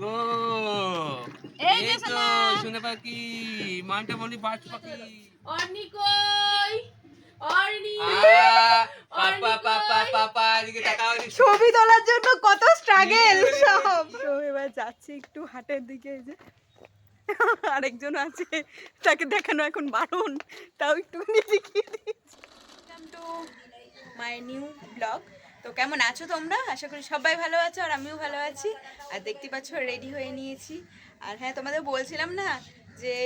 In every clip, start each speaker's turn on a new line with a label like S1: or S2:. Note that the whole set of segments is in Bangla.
S1: গো।
S2: এই যে সোনা।
S1: শুনে পাখি মানটা বলি বাজ পাখি।
S3: অর্নি কই? অর্নি
S1: আ, পাপা পাপা পাপা এদিকে তাকাও এদিকে।
S2: ছবি তোলার জন্য কত স্ট্রাগল। সব। তো এবার যাচ্ছি একটু হাটের দিকে এই যে। আরেকজন আছে তাকে দেখানো এখন বারণ। তাও একটুখানি দেখিয়ে দিয়েছি টু মাই নিউ ব্লগ তো কেমন আছো তোমরা? আশা করি সবাই ভালো আছো আর আমিও ভালো আছি। আর দেখতে পাচ্ছ রেডি হয়ে নিয়েছি। আর হ্যাঁ তোমাদের বলছিলাম না যে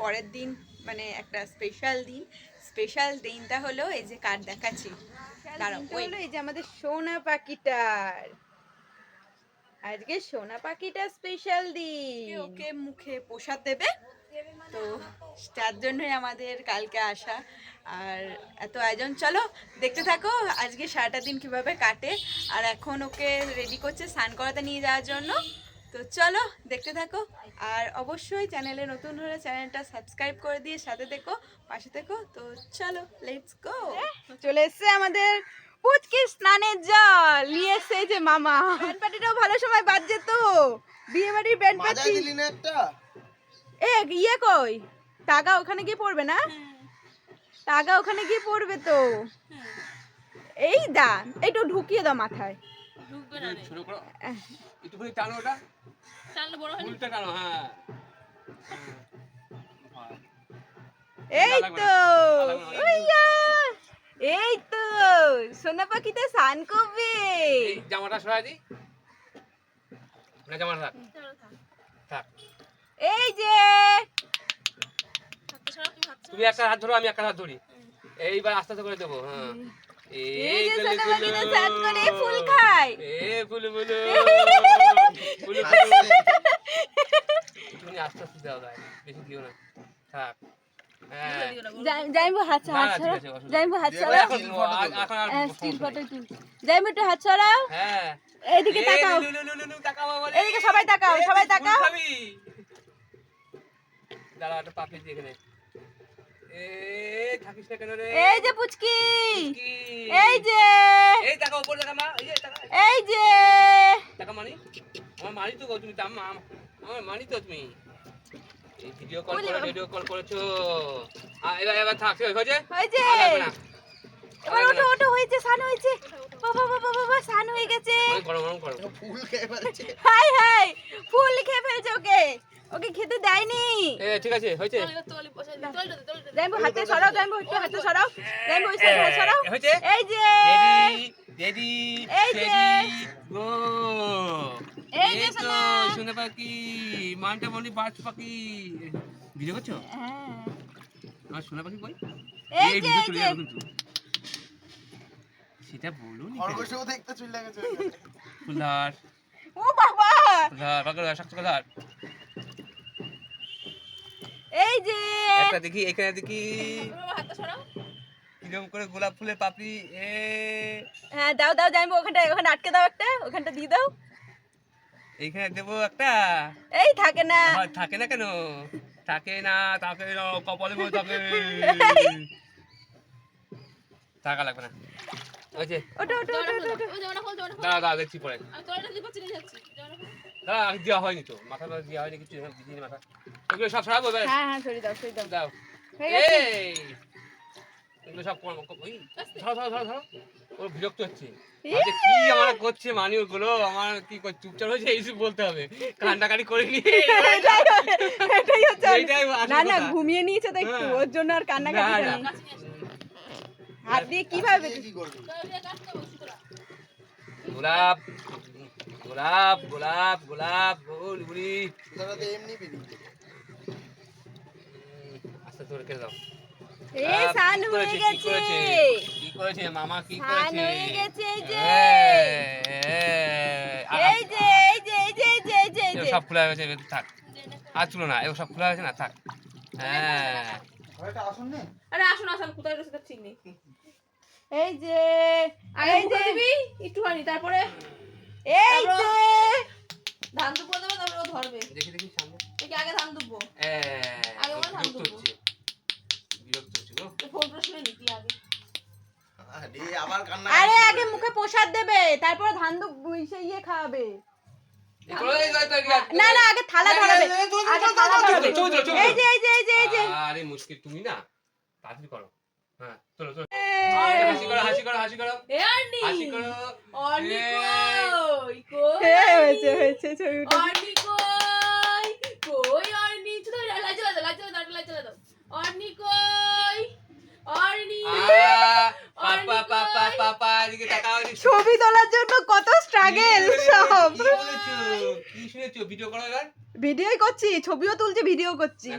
S2: পরের দিন মানে একটা স্পেশাল দিন। স্পেশাল দিনটা হলো এই যে কার দেখাচ্ছি? দাঁড়াও হলো এই যে আমাদের সোনা পাখিটার। আজকে সোনা পাখিটা স্পেশাল দিন। ওকে মুখে প্রসাদ দেবে? তো তার জন্যই আমাদের কালকে আসা। আর এত আয়োজন। চলো দেখতে থাকো আজকে সারাটা দিন কীভাবে কাটে। আর এখন ওকে রেডি করছে স্নান করাতে নিয়ে যাওয়ার জন্য। তো চলো দেখতে থাকো। আর অবশ্যই চ্যানেলে নতুন হলে চ্যানেলটা সাবস্ক্রাইব করে দিয়ে সাথে দেখো পাশে দেখো তো চলো লেটস গো চলে এসছে আমাদের পুচকি স্নানের জল। নিয়ে এসছে যে মামা। ব্যান্ড পার্টিটাও ভালো সময় বাজছে তো। বিয়ে বাড়ির ব্যান্ড পার্টি।
S4: দিলি না একটা?
S2: এ ইয়ে কই? টাকা ওখানে গিয়ে পড়বে না? টাকা ওখানে গিয়ে পড়বে তো? এই দান এইটু ঢুকিয়ে দাও মাথায়।
S1: টানো ওটা।
S3: বড় হয়
S1: টানো হ্যাঁ।
S2: এই তো! এই তো সোনা পাখিতে স্নান করবে।
S1: জামাটা সরাই দি। না জামাটা থাক। থাক।
S2: এই যে।
S3: তুমি
S1: একটা হাত ধরো আমি একটা হাত ধরি। এইবার আস্তে আস্তে করে দেবো হ্যাঁ।
S2: এই যে সোনা পাখিতে
S1: গুলো।
S2: করে ফুল খায়।
S1: এ ফুলু ফুলু ফুলু তুমি আস্তে আস্তে দাও দাও বেশি দিও না। থাক। হ্যাঁ।
S2: হ্যাঁ
S1: হ্যাঁ।
S2: তাকাও। এদিকে সবাই সবাই তাকাও।
S1: দাঁড়া, একটা পাপড়ি দিয়ে এখানে।
S2: এই যে পুচকি। এই যে।
S1: এই তাকাও, উপরে তাকা মা, এই যে
S2: এই যে।
S1: তাকা মানি। আমার মানি তো তুমি দাম- আম- আমার মানি তো তুমি। এই ভিডিও কল করে ভিডিও কল করেছ। এবার এবার থাক হয়েছে?
S2: হয়েছে। এবার ওটো ওটো হয়েছে সান হয়েছে। বাবা বাবা বাবা সান হয়ে গেছে।
S1: অনেক গরম গরম।
S4: ফুল খেয়ে ফেলছে।
S2: হাই হাই ফুল খেয়ে ফেলছে ওকে। ওকে খেতে দেয়নি।
S1: এ ঠিক আছে হয়েছে।
S2: যাইবো হাতে সরাও যাইবো একটু হাতে সরাও। যাইবো ওই সাইডে সরাও।
S1: হয়েছে?
S2: এই যে।
S1: রেডি
S2: এই যে।
S1: গো।
S2: এই যে সোনা।
S1: শুনে পাখি মানটা বলি বাজ পাখি। ভিডিও করছ?
S2: হ্যাঁ।
S1: আমার সোনা পাখি কই?
S2: এই যে
S1: ভিডিও
S2: এই
S1: চলে
S2: যে
S1: যাবে কিন্তু সেটা বলুন
S4: খরগোশও দেখতে চলে গেছে
S1: ফুলদার।
S2: ও বাবা!
S1: ফুলদার পাগল শক্ত কথার
S2: এই যে!
S1: একটা দেখি এখানে দেখি।
S3: হাতটা সরাও।
S1: করে গোলাপ ফুলের পাপড়ি এ।
S2: হ্যাঁ দাও দাও যাইবো ওখানটা ওখানে আটকে দাও একটা ওখানটা দিয়ে দাও।
S1: এইখানে দেবো একটা।
S2: এই থাকে না।
S1: থাকে না কেন? থাকে না থাকে না কপালে বই থাকে। টাকা লাগবে না। ওই যে।
S2: ওটো ওটো ওটো
S1: দাঁড়া দাঁড়া দেখছি পরে। দাঁড়া আমি দেওয়া হয়নি তো। মাথা দেওয়া হয়নি কিছু মাথা। এগুলো সব সরাবো এবার?
S2: হ্যাঁ হ্যাঁ সরি দাও সরি দাও।
S1: দাও। এই! এগুলো সব কোন ওই ধরো ধরো ধরো ধরো। ও বিরক্ত হচ্ছে। কি আমার করছে মানি গুলো আমার কি করছে চুপচাপ হয়েছে এইসব বলতে হবে। কান্ডাকাটি করে
S2: এটাই হচ্ছে- না ঘুমিয়ে নিয়েছে তো একটু।
S1: হ্যাঁ।
S2: ওর জন্য আর কান্নাকাটি
S1: না, না।
S2: করেনি
S3: কাছে নিয়ে আসো
S2: হাত দিয়ে কীভাবে
S1: গোলাপ গোলাপ গোলাপ গোলাপ ফুল বুড়ি
S4: এমনি
S1: আস্তে ধরে কেটে দাও।
S2: এই সান হয়ে গেছে।
S1: কি করেছে মামা কি
S2: সান হয়ে গেছে এই যে।
S1: এই, এই,
S2: এই যে এই যে এই যে এই যে এই যে এই যে
S1: সব খোলা হয়ে গেছে থাক। আর তুলো না এগুলো সব খোলা হয়েছে না থাক। হ্যাঁ।
S4: আসুন নে
S3: আরে আসুন আসুন কোথায় রয়েছে তার ঠিক নেই
S2: এই যে
S3: আগে
S2: এই যে।
S3: দিবি? একটুখানি তারপরে
S2: এই যে।
S3: ধান দুপুর দেবে তারপরে ও ধরবে।
S1: দেখি দেখি সামনে।
S3: দেখি আগে ধান
S1: এ,
S3: আগে মনে ধান।
S1: হচ্ছে। বিরক্ত হচ্ছে গো।
S3: ফোনটা শুনে আগে।
S4: আরে।
S2: আগে মুখে প্রসাদ দেবে তারপর ধান দু ইয়ে খাওয়াবে। না না আগে থালা ধরাবে। আগে থালা এই যে এই যে এই যে।
S1: আরে মুশকিল তুমি না তাড়াতাড়ি করো। হ্যাঁ চলো চলো। হাসি করো হাসি করো হাসি করো।
S3: এ আর্নি
S1: হাসি করো।
S3: অর্নি
S1: এই।
S3: কই? কই
S2: হ্যাঁ? হয়েছে হয়েছে ছবি উঠে
S3: কই অর্নি চলো
S2: ছবি তোলার জন্য কত স্ট্রাগল সব।
S1: ভিডিও করো এবার।
S2: ভিডিওই করছি ছবিও তুলছি ভিডিও করছি।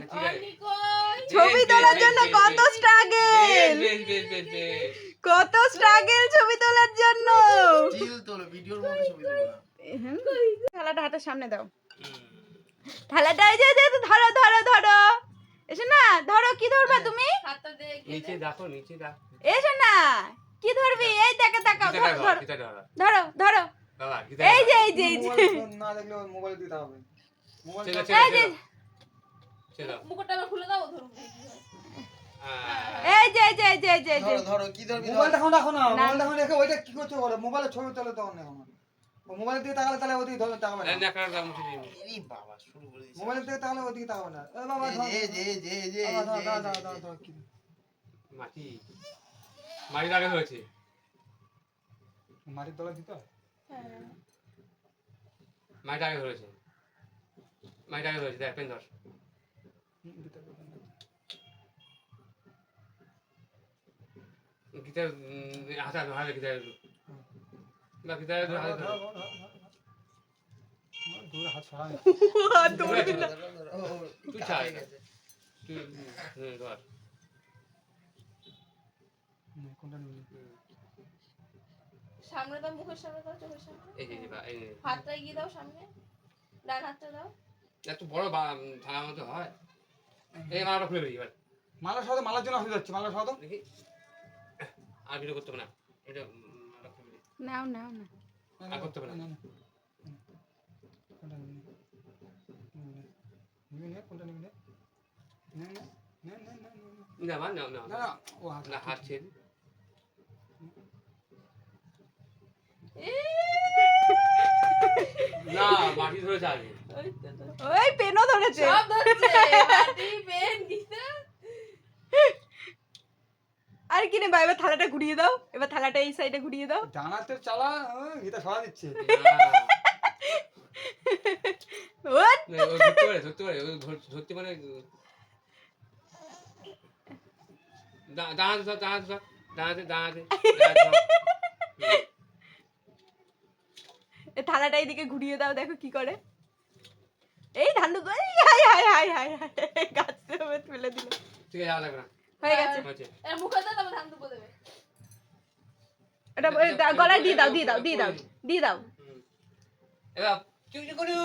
S2: ছবি তোলার জন্য কত স্ট্রাগল কত স্ট্রাগল ছবি তোলার জন্য। থালাটা হাতের সামনে দাও। থালাটা যে, ধরো ধরো ধরো। এসো না ধরো কি ধরবা তুমি?
S1: নিচে দেখো নিচে দেখো।
S2: এসো না কি ধরবি? এই দেখে তাকাও ধরো
S1: ধরো,
S2: এই যে এই যে এই যে।
S4: মোবাইল ফোন না দেখলে মোবাইল দিতে হবে। মোবাইল
S1: ছেড়ে,
S2: এই যে।
S1: ছেড়ে। ছেড়ে দাও।
S3: মুকুটটা আবার খুলে দাও ধরুন দেখি কি হয়।
S1: আহ,
S2: এই যে এই যে এই যে এই যে।
S4: ধরো ধরো কি ধরবি
S5: মোবাইল এখন না। মোবাইল রেখে ওইটা কি করছ বলো মোবাইলে ছবি তোলে তখন এখন মোবাইল দিকে তাকালে তাহলে ওদিকে ধরে তাকাবে না।
S1: এই
S4: বাবা শুরু করে দিয়েছে
S5: মোবাইল দিকে তাকালে ওদিকে তাকাবে না। এ বাবা ধর
S4: এই যে যে যে এই
S5: ধর, ধর, ধর, ধর, ধর, কি?
S1: মাটি। মাটির আগে হয়েছে।
S5: মাটির তলা দিতে হয়?
S3: হ্যাঁ।
S1: মাটির আগে ধরেছে মাটির আগে ধরেছে দেখ পেন ধর। উম, হাতে হাতে হাতে
S3: সামনে দাও মুখের সামনে দাও চোখের সামনে
S1: এই যে, এই যে, বা, এই যে।
S3: হাতটা এগিয়ে দাও সামনে ডান হাতটা দাও
S1: এত বড় থালা মতো হয় এই মালাটা খুলে
S5: মালা সরাতে মালার জন্য অসুবিধা হচ্ছে মালা সরাতো
S1: দেখি আর ভিডিও করতে হবে না এটা উম, মালাটা খুলে দিই
S2: নাও নাও না
S1: আর করতে হবে না।
S5: না, না। কোনটা নিবি? নিবি নে? কোনটা নিবি নে? নে, নে, নে, নে, নে, নে, নে।
S1: না না না
S5: না, না, ও হাত-
S1: না হাত ছেড়ে না মাটি।
S3: ওই
S2: পেনও ধরেছে
S3: সব ধরছে মাটি পেন
S2: নেবা এবার থালাটা ঘুরিয়ে দাও। এবার থালাটা এই সাইডে ঘুরিয়ে দাও।
S5: ডানাতে চালা ও, সরা দিচ্ছে।
S2: ওট
S1: না, ধরতে পারে ধরতে পারে ধরতে মানে দাঁড়াতে ধর দাঁড়াতে ধর দাঁড়াতে দাঁড়াতে দাঁড়াতে ধর। হুম।
S2: এই থালাটা এইদিকে ঘুরিয়ে দাও দেখো কি করে। এই ধান্ডু হাই হাই হাই হাই হাই গাছ তুলে দিল।
S1: ঠিক আছে লাগবে না
S2: হয়ে গেছে
S3: এর মুখে দাও তারপর ধান দুপো দেবে
S2: ওটা গলায় দিয়ে দাও দিয়ে দাও দিয়ে দাও দিয়ে দাও
S1: এবার টুকুলু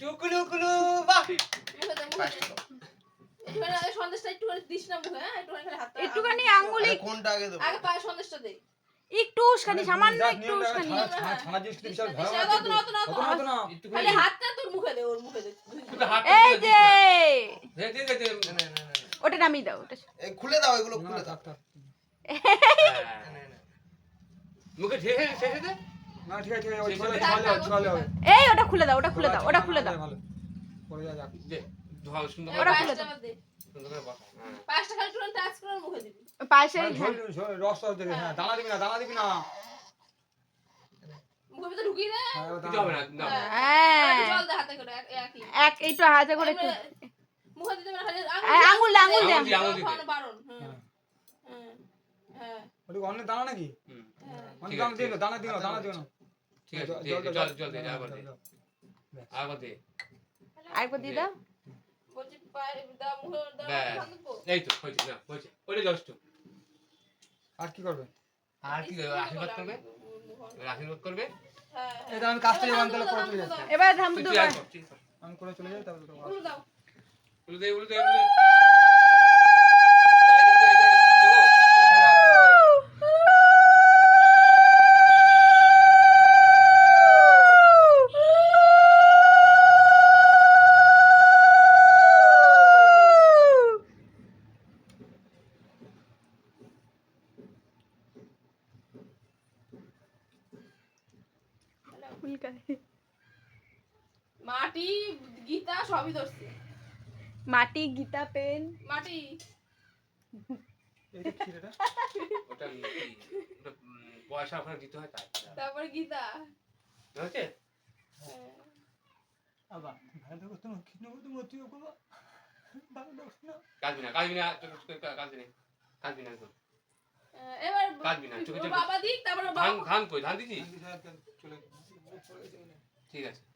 S1: টুকুলু কুলু বাহ
S3: মুখে দাও মুখে
S4: পাঁচটা
S3: দাও
S4: দাও।
S3: একটুখানি ওই সন্দেশটা একটুখানি দিস না মুখে হ্যাঁ একটুখানি খালি হাতটা
S2: একটুখানি আঙ্গুলি
S4: কোনটা আগে দেবো
S3: আগে পায়ে সন্দেশটা দে
S2: একটু উস্কানি সামান্য একটু উস্কানি
S3: হাতটা তোর মুখে দে ওর মুখে দে
S2: এই যে ওটা নামিয়ে দাও ওটা
S4: এই খুলে দাও এগুলো খুলে দাও।
S1: মুখে ঠেসে ঠেসে দে
S5: না, ঠিক আছে, ঠিক আছে, ওই হবে, ছড়ালে হবে।
S2: এই ওটা খুলে দাও ওটা খুলে দাও ওটা খুলে দাও
S5: ভালো। পরে যা যাক।
S1: দে ধোয়া সুন্দর করে
S2: ওরা খুলে দাও।
S3: আবার দে
S1: সুন্দর করে বসা হ্যাঁ
S3: খালি একটুখানি টাচ করে মুখে দিবি
S2: পাশে
S5: মানে রস টস দেবে, হ্যাঁ, দানা দিবি না, দানা দিবি না।
S3: মুখের ভিতরে ঢুকিয়ে দে
S5: হ্যাঁ,
S1: কিছু হবে না
S2: হ্যাঁ
S3: জল দে হাতে করে এক-
S2: এক একটু হাতে করে একটু আঙুল আঙুল
S1: দে।
S3: আঙুল
S1: আঙুল দে, আঙুল দে।
S3: খাওয়ানো বারণ হুম।
S5: ওটা কি দানা নাকি? অন্য দানা দিও দানা দিও দানা দিও
S1: ঠিক আছে
S5: জল- জল
S1: দে,
S5: দাও,
S1: জল
S5: জল-
S1: জল দে
S5: জল
S1: আবার দে। আবার দে।
S2: আরেকবার দিয়ে দাও।
S3: বলছি পায়ে দা মুখে দা
S1: ব্যাস।
S3: ধান দুপো
S1: এই তো হয়েছে না হয়েছে। ওটা যথেষ্ট
S5: আর কি করবে?
S1: আর কি? আশীর্বাদ করবে? আশীর্বাদ করবে?
S3: হ্যাঁ
S5: আমি কাজটা তাহলে করে চলে যাচ্ছি।
S2: এবার।
S5: আমি করে চলে যাই
S3: দাও।
S1: উলু দে উলু দে উলু দে তাই কিন্তু এটা দেবো, ওখানে রাখব।
S2: ফুলকারি
S3: মাটি গীতা সবই ধরছে।
S2: মাটি গীতা পেন।
S3: মাটি।
S1: ওটা পয়সা ওখানে দিতে হয় তাই।
S3: তারপরে গীতা।
S5: ভালো না।
S1: না না না একদম।
S3: এবার
S1: না, চোখে
S3: ওর
S1: চোখে-
S3: বাবা দিক তারপরে
S1: ধান ধান কই? ধান দিছি
S5: চলে চলে গেছে।
S1: ঠিক আছে।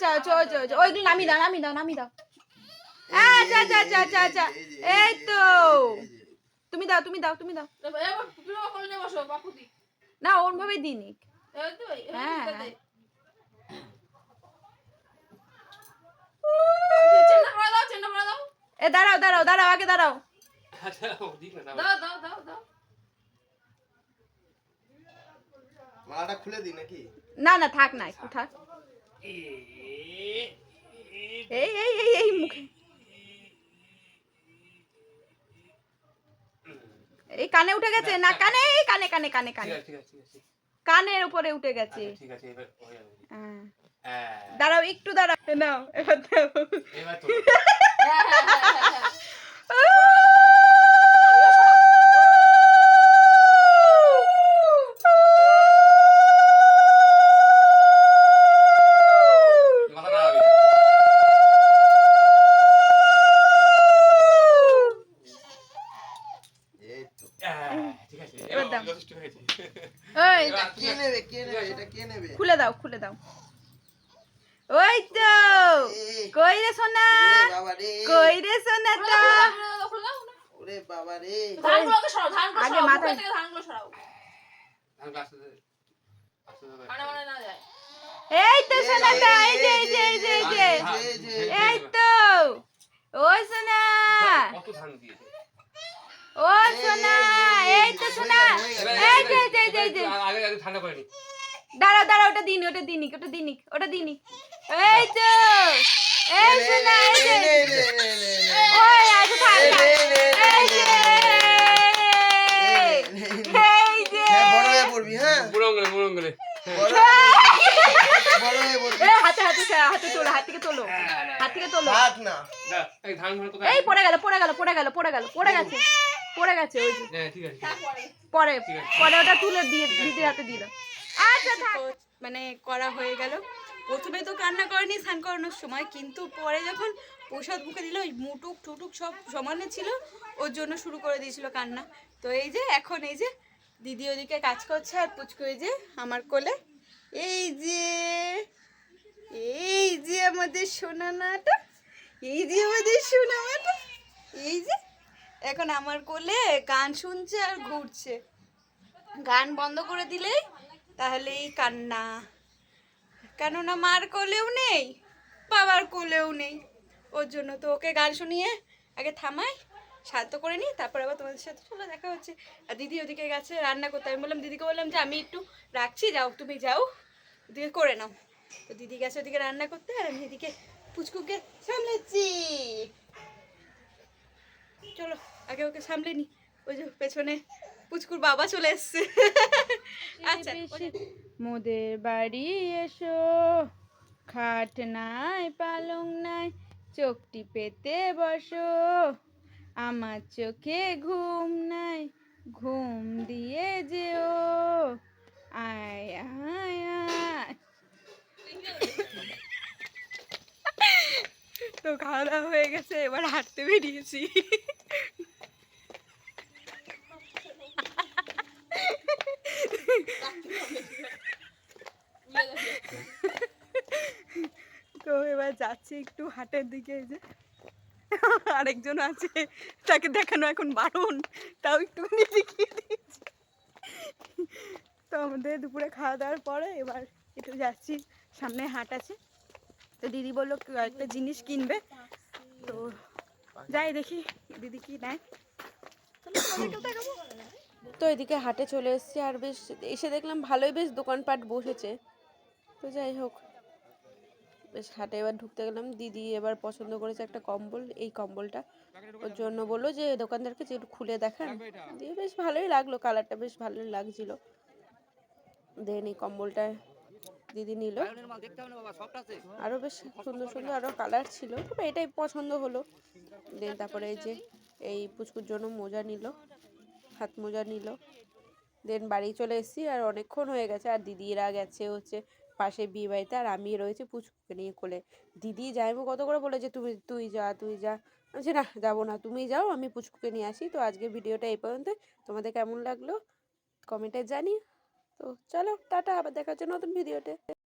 S2: আচ্ছা আচ্ছা আচ্ছা ওইগুলো নামি দাও নামি দাও নামি দাও। আচ্ছা আচ্ছা আচ্ছা আচ্ছা আচ্ছা। এই তো। তুমি দাও তুমি দাও তুমি দাও। না ওর ভাবে দিনি হ্যাঁ, হ্যাঁ। এ দাঁড়াও দাঁড়াও দাঁড়াও আগে দাঁড়াও।
S4: মালাটা খুলে দিই নাকি?
S2: না না থাক না একটু থাক। এই এই এই এই মুখে। এই কানে উঠে গেছে? না কানে এই কানে কানে কানে কানে। কানের উপরে উঠে গেছে।
S1: আচ্ছা, ঠিক আছে এবার যাবে।
S2: হ্যাঁ।
S1: হ্যাঁ।
S2: দাঁড়াও একটু দাঁড়াও। নাও এবার দাও।
S1: এবার
S2: খুলে দাও ওই তো কই রে সোনা
S4: রে
S2: কই রে সোনা তো।
S4: ওরে বাবা রে
S3: ধানগুলোকে সরাও ধানগুলো
S2: আগে
S3: মুখের থেকে ধানগুলো সরাও
S1: ধান
S3: কানে মানে না যায়
S2: এই তো সোনাটা এই এই যে এই যে এই যে
S4: এই যে
S2: এই তো ওই সোনা
S1: কত ধান দিয়েছে
S2: ও সোনা এই তো সোনা এই যে এই যে এই যে
S1: আগে আগে ঠান্ডা করে নি
S2: দাঁড়াও দাঁড়াও ওটা দিন ওটা দিনিক ওটা দিনিক ওটা দিনিক এই তো এই সোনা এই যে। ওই আচ্ছা থাক থাক।
S4: নে, নে, নে,
S2: এই যে
S4: নে, নে।
S2: এই যে।
S4: বড় হয়ে পড়বি হ্যাঁ।
S1: মুরঙ্গলে মুরঙ্গলে
S4: বড় বড় পড়বি
S2: এ হাতে হাতে হাতে তোলো হাত থেকে তোলো হাত থেকে তোলো।
S4: হাত না।
S1: এই ধান ভান কোথায়
S2: এই পড়ে গেল পড়ে গেল পড়ে গেল পড়ে গেল পড়ে গেছে পড়ে গেছে ওই যে।
S1: হ্যাঁ ঠিক আছে ঠিক আছে।
S2: পরে পরে ওটা তুলে দিয়ে দিদির হাতে থাক মানে করা হয়ে গেল। প্রথমে তো কান্না করেনি স্নান করানোর সময় কিন্তু পরে যখন প্রসাদ মুখে দিল ওই মুটুক টুটুক সব সমানে ছিল ওর জন্য শুরু করে দিয়েছিল কান্না। তো এই যে এখন এই যে দিদি ওদিকে কাজ করছে আর পুচকু এই যে আমার কোলে। এই যে এই যে আমাদের সোনানাটা এই যে আমাদের সোনামাটা এই যে এখন আমার কোলে গান শুনছে আর ঘুরছে। গান বন্ধ করে দিলেই তাহলেই কান্না। কেননা মার কোলেও নেই, বাবার কোলেও নেই। ওর জন্য তো ওকে গান শুনিয়ে আগে থামাই, শান্ত করে নিই, তারপর আবার তোমাদের সাথে চলো, দেখা হচ্ছে। আর দিদি ওদিকে গেছে রান্না করতে, আমি বললাম, দিদিকে বললাম যে আমি একটু রাখছি, যাও, তুমি যাও, ওদিকে করে নাও। তো দিদি গেছে ওদিকে রান্না করতে, আর আমি এদিকে পুচকুকে সামলাচ্ছি। চলো, আগে ওকে সামলে নি ওই যে পেছনে পুচকুর বাবা চলে এসছে। আচ্ছা মোদের বাড়ি এসো। খাট নাই পালং নাই চোখটি পেতে বসো। আমার চোখে ঘুম নাই ঘুম দিয়ে যেও। আয় আয় আয়। তো খাওয়া দাওয়া হয়ে গেছে এবার হাঁটতে বেরিয়েছি তো এবার যাচ্ছি একটু হাটের দিকে, এই যে আরেকজন আছে, তাকে দেখানো এখন বারণ, তাও একটু দেখিয়ে দিয়েছি। তো আমাদের দুপুরে খাওয়া দাওয়ার পরে এবার একটু যাচ্ছি, সামনে হাট আছে। তো দিদি বলল একটা জিনিস কিনবে। তো যাই দেখি দিদি কি নেয়।
S6: তো এদিকে হাটে চলে এসেছি আর বেশ, এসে দেখলাম ভালোই বেশ দোকানপাট বসেছে। তো যাই হোক বেশ হাটে এবার ঢুকতে গেলাম। দিদি এবার পছন্দ করেছে একটা কম্বল। এই কম্বলটা ওর জন্য বলল যে, দোকানদারকে যে খুলে দেখান। দিয়ে বেশ ভালোই লাগল, কালারটা বেশ ভালোই লাগছিল। দেন এই কম্বলটা দিদি নিল। আরও বেশ সুন্দর সুন্দর আরও কালার ছিল। তবে এটাই পছন্দ হলো। দেন তারপরে এই যে, এই পুচকুর জন্য মোজা নিল, হাত মোজা নিল। দেন বাড়ি চলে এসেছি আর অনেকক্ষণ হয়ে গেছে। আর দিদিরা গেছে হচ্ছে পাশে বিয়ে বাড়িতে আর আমি রয়েছি, পুচকুকে নিয়ে কোলে। দিদি যাইবো কত করে বলে যে তুমি, তুই যা তুই যা। বলছি, না, যাব না, তুমি যাও, আমি পুচকুকে নিয়ে আসি। তো আজকে ভিডিওটা এই পর্যন্ত তোমাদের কেমন লাগল? কমেন্টে জানি তো চলো, টাটা, আবার দেখা হচ্ছে নতুন ভিডিওতে।